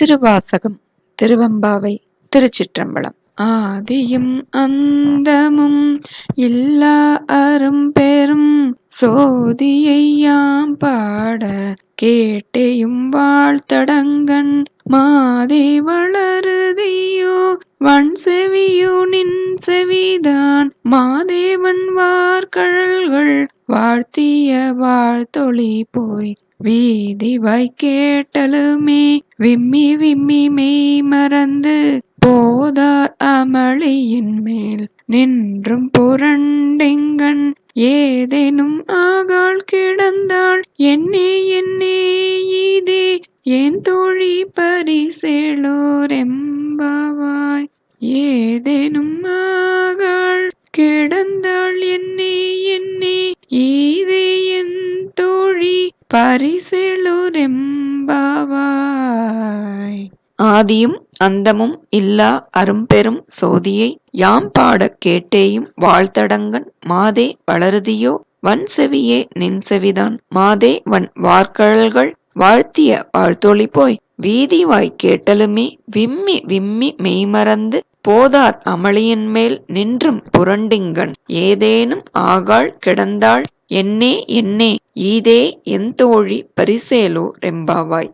திருவாசகம் திருவெம்பாவை திருச்சிற்றம்பலம். ஆதியும் அந்தமும் இல்லா அரும்பெரும் சோதியையாம் பாட கேட்டையும் வாழ்த்தடங்கன் மாதி வளருதியோ வன் செவியோ நின் செவிதான் மாதேவன் வார்கழல்கள் வாழ்த்திய வாழ்த்தொளி போய் வீதி வாய் கேட்டலுமே விம்மி விம்மி மெய் மறந்து போதார் அமளியின் மேல் நின்றும் புரண்டிங்கன் ஏதேனும் ஆகாள் கிடந்தாள் என்னே என்னே இதே என் தோழி பரிசேளோரெம்பாவாய் ஏதேனும் ஆகாள் கிடந்தாள் என்னே என்னே தோழி பரிசெழுரெம்பாவாய். ஆதியும் அந்தமும் இல்லா அரும்பெரும் சோதியை யாம் பாடக் கேட்டேயும் வாழ்த்தடங்கன் மாதே வளருதியோ? வன் செவியே நின் செவிதான். மாதே வன் வார்கழல்கள் வாழ்த்திய வாழ்த்தொளி போய். வீதி வாய் கேட்டலுமே விம்மி விம்மி மெய்மறந்து போதார் அமளியின் மேல் நின்றும் புரண்டிங்கன். ஏதேனும் ஆகாள் கிடந்தாள் என்னே என்னே ஈதே என் தோழி பரிசேலோ ரெம்பாவாய்.